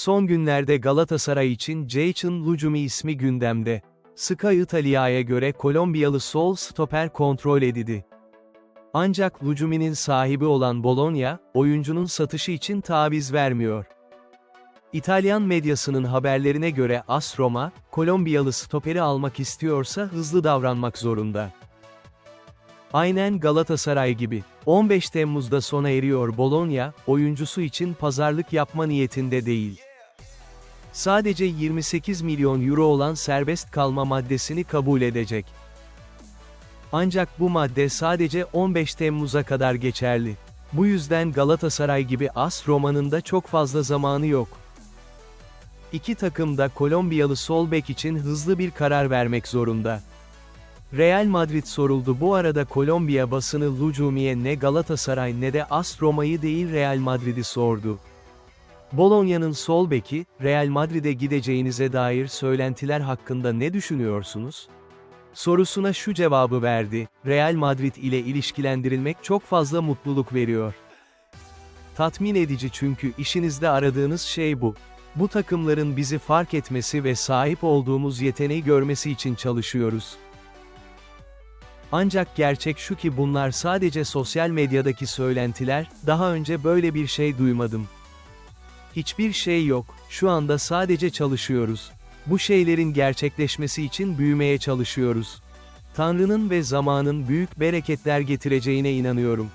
Son günlerde Galatasaray için Jaycun Lucumi ismi gündemde. Sky Italia'ya göre Kolombiyalı sol stoper kontrol edildi. Ancak Lucumi'nin sahibi olan Bologna, oyuncunun satışı için taviz vermiyor. İtalyan medyasının haberlerine göre AS Roma, Kolombiyalı stoperi almak istiyorsa hızlı davranmak zorunda. Aynen Galatasaray gibi. 15 Temmuz'da sona eriyor Bologna, oyuncusu için pazarlık yapma niyetinde değil. Sadece 28 milyon euro olan serbest kalma maddesini kabul edecek. Ancak bu madde sadece 15 Temmuz'a kadar geçerli. Bu yüzden Galatasaray gibi AS Roma'nın da çok fazla zamanı yok. İki takım da Kolombiyalı sol bek için hızlı bir karar vermek zorunda. Real Madrid soruldu bu arada Kolombiya basını Lucumi'ye ne Galatasaray ne de AS Roma'yı değil Real Madrid'i sordu. Bologna'nın sol beki, Real Madrid'e gideceğinize dair söylentiler hakkında ne düşünüyorsunuz? Sorusuna şu cevabı verdi, Real Madrid ile ilişkilendirilmek çok fazla mutluluk veriyor. Tatmin edici çünkü işinizde aradığınız şey bu. Bu takımların bizi fark etmesi ve sahip olduğumuz yeteneği görmesi için çalışıyoruz. Ancak gerçek şu ki bunlar sadece sosyal medyadaki söylentiler, daha önce böyle bir şey duymadım. Hiçbir şey yok, şu anda sadece çalışıyoruz. Bu şeylerin gerçekleşmesi için büyümeye çalışıyoruz. Tanrı'nın ve zamanın büyük bereketler getireceğine inanıyorum.